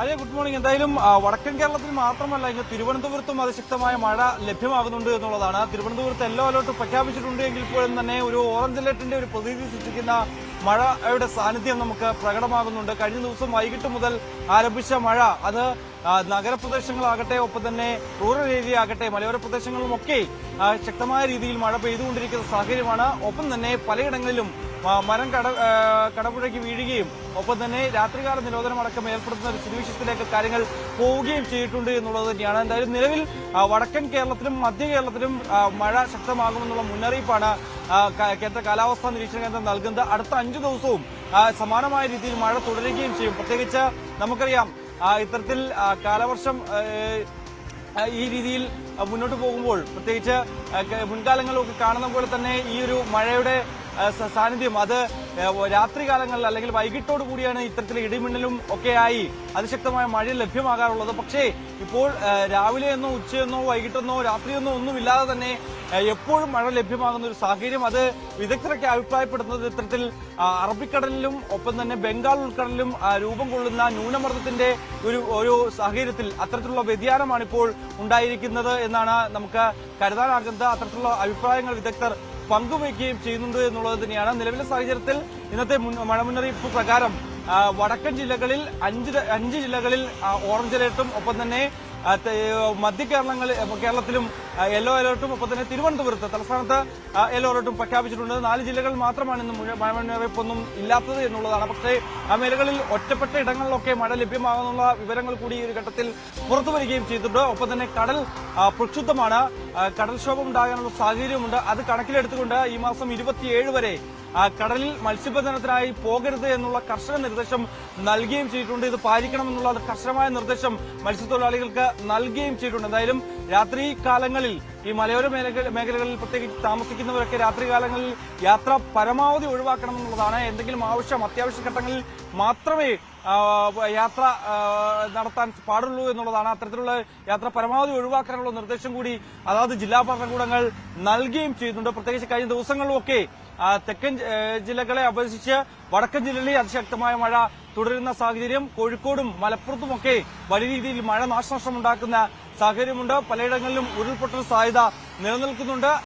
അതെ good morning എന്തായാലും വടക്കൻ കേരളത്തിൽ മാത്രമല്ല ഇന്ന് തിരുവനന്തപുരത്തും അതിശക്തമായ മഴ ലഭ്യമാകുന്നുണ്ട് എന്നുള്ളതാണ്. തിരുവനന്തപുരത്ത് യെല്ലോ അലേർട്ട് പ്രഖ്യാപിച്ചിട്ടുണ്ട് എങ്കിൽ പോലും തന്നെ ഒരു ഓറഞ്ച് അലേർട്ടിന്റെ ഒരു പ്രതീതി സൃഷ്ടിക്കുന്ന മഴയുടെ സാന്നിധ്യം നമുക്ക് പ്രകടമാകുന്നുണ്ട്. കഴിഞ്ഞ ദിവസം വൈകിട്ട് മുതൽ ആരംഭിച്ച മഴ അത് നഗരപ്രദേശങ്ങളാകട്ടെ ഒപ്പം തന്നെ റൂറൽ ഏരിയ ആകട്ടെ മലയോര പ്രദേശങ്ങളിലുമൊക്കെ ശക്തമായ രീതിയിൽ മഴ പെയ്തുകൊണ്ടിരിക്കുന്ന സാഹചര്യമാണ്. ഒപ്പം തന്നെ പലയിടങ്ങളിലും മരം കട കടപുഴയ്ക്ക് വീഴുകയും ഒപ്പം തന്നെ രാത്രികാല നിരോധനം അടക്കം ഏർപ്പെടുത്തുന്ന ഒരു സ്ഥിതിവിശേഷത്തിലേക്ക് കാര്യങ്ങൾ പോവുകയും ചെയ്തിട്ടുണ്ട് എന്നുള്ളത് തന്നെയാണ്. എന്തായാലും നിലവിൽ വടക്കൻ കേരളത്തിലും മധ്യ കേരളത്തിലും മഴ ശക്തമാകുമെന്നുള്ള മുന്നറിയിപ്പാണ് കേന്ദ്ര കാലാവസ്ഥാ നിരീക്ഷണ കേന്ദ്രം നൽകുന്നത്. അടുത്ത അഞ്ചു ദിവസവും സമാനമായ രീതിയിൽ മഴ തുടരുകയും ചെയ്യും. പ്രത്യേകിച്ച് നമുക്കറിയാം ഇത്തരത്തിൽ കാലവർഷം ഈ രീതിയിൽ മുന്നോട്ട് പോകുമ്പോൾ പ്രത്യേകിച്ച് മുൻകാലങ്ങളൊക്കെ കാണുന്ന പോലെ തന്നെ ഈ ഒരു മഴയുടെ ആ, സ- സാന്നിധ്യം അത് ആ, രാത്രി കാലങ്ങളിൽ അല്ലെങ്കിൽ വൈകിട്ടോട് കൂടിയാണ് ഇത്തരത്തിൽ ഇടിമിന്നലും ഒക്കെയായി അതിശക്തമായ മഴ ലഭ്യമാകാറുള്ളത്. പക്ഷേ ഇപ്പോൾ രാവിലെയെന്നോ ഉച്ചയെന്നോ വൈകിട്ടെന്നോ രാത്രിയെന്നോ ഒന്നുമില്ലാതെ തന്നെ എപ്പോഴും മഴ ലഭ്യമാകുന്ന ഒരു സാഹചര്യം അത് വിദഗ്ധരൊക്കെ അഭിപ്രായപ്പെടുന്നത് ഇത്തരത്തിൽ അറബിക്കടലിലും ഒപ്പം തന്നെ ബംഗാൾ ഉൾക്കടലിലും രൂപം കൊള്ളുന്ന ന്യൂനമർദ്ദത്തിന്റെ ഒരു ഒരു സാഹചര്യത്തിൽ അത്തരത്തിലുള്ള വ്യതിയാനമാണ് ഇപ്പോൾ ഉണ്ടായിരിക്കുന്നത് എന്നാണ് നമുക്ക് കരുതാനാകുന്നത്. അത്തരത്തിലുള്ള അഭിപ്രായങ്ങൾ വിദഗ്ധർ പങ്കുവയ്ക്കുകയും ചെയ്യുന്നുണ്ട് എന്നുള്ളത് തന്നെയാണ്. നിലവിലെ സാഹചര്യത്തിൽ ഇന്നത്തെ മഴ മുന്നറിയിപ്പ് പ്രകാരം വടക്കൻ ജില്ലകളിൽ അഞ്ച് അഞ്ച് ജില്ലകളിൽ ഓറഞ്ച് അലേർട്ടും ഒപ്പം തന്നെ മധ്യ കേരളങ്ങളിൽ കേരളത്തിലും യെല്ലോ അലർട്ടും ഒപ്പം തന്നെ തിരുവനന്തപുരത്ത് തലസ്ഥാനത്ത് യെല്ലോ അലേർട്ടും പ്രഖ്യാപിച്ചിട്ടുണ്ട്. നാല് ജില്ലകൾ മാത്രമാണ് ഇന്ന് മുഴ- മുന്നറിയിപ്പൊന്നും ഇല്ലാത്തത് എന്നുള്ളതാണ്. പക്ഷേ മേഖലകളിൽ ഒറ്റപ്പെട്ട ഇടങ്ങളിലൊക്കെ മഴ ലഭ്യമാകുന്നുള്ള വിവരങ്ങൾ കൂടി ഈ ഒരു ഘട്ടത്തിൽ പുറത്തു വരികയും ചെയ്തിട്ടുണ്ട്. ഒപ്പം തന്നെ കടൽ പ്രക്ഷുബ്ധമാണ്. കടൽക്ഷോഭം ഉണ്ടാകാനുള്ള സാഹചര്യമുണ്ട് അത് കണക്കിലെടുത്തുകൊണ്ട് ഈ മാസം ഇരുപത്തിയേഴ് വരെ കടലിൽ മത്സ്യബന്ധനത്തിനായി പോകരുത് എന്നുള്ള കർശന നിർദ്ദേശം നൽകുകയും ചെയ്തിട്ടുണ്ട്. ഇത് പാലിക്കണമെന്നുള്ള കർശനമായ നിർദ്ദേശം മത്സ്യത്തൊഴിലാളികൾക്ക് നൽകുകയും ചെയ്തിട്ടുണ്ട്. എന്തായാലും രാത്രി കാലങ്ങളിൽ ഈ മലയോര മേഖല മേഖലകളിൽ പ്രത്യേകിച്ച് താമസിക്കുന്നവരൊക്കെ രാത്രികാലങ്ങളിൽ യാത്ര പരമാവധി ഒഴിവാക്കണമെന്നുള്ളതാണ് എന്തെങ്കിലും ആവശ്യം അത്യാവശ്യ ഘട്ടങ്ങളിൽ മാത്രമേ യാത്ര നടത്താൻ പാടുള്ളൂ എന്നുള്ളതാണ്. അത്തരത്തിലുള്ള യാത്ര പരമാവധി ഒഴിവാക്കാനുള്ള നിർദ്ദേശം കൂടി അതാത് ജില്ലാ ഭരണകൂടങ്ങൾ നൽകുകയും ചെയ്യുന്നുണ്ട്. പ്രത്യേകിച്ച് കഴിഞ്ഞ ദിവസങ്ങളിലുമൊക്കെ തെക്കൻ ജില്ലകളെ അപേക്ഷിച്ച് വടക്കൻ ജില്ലകളിൽ അതിശക്തമായ മഴ തുടരുന്ന സാഹചര്യം. കോഴിക്കോടും മലപ്പുറത്തുമൊക്കെ വലിയ രീതിയിൽ മഴ നാശനഷ്ടം ഉണ്ടാക്കുന്ന സാഹചര്യമുണ്ട്. പലയിടങ്ങളിലും ഉരുൾപൊട്ടൽ സാധ്യത നിലനിൽക്കുന്നുണ്ട്.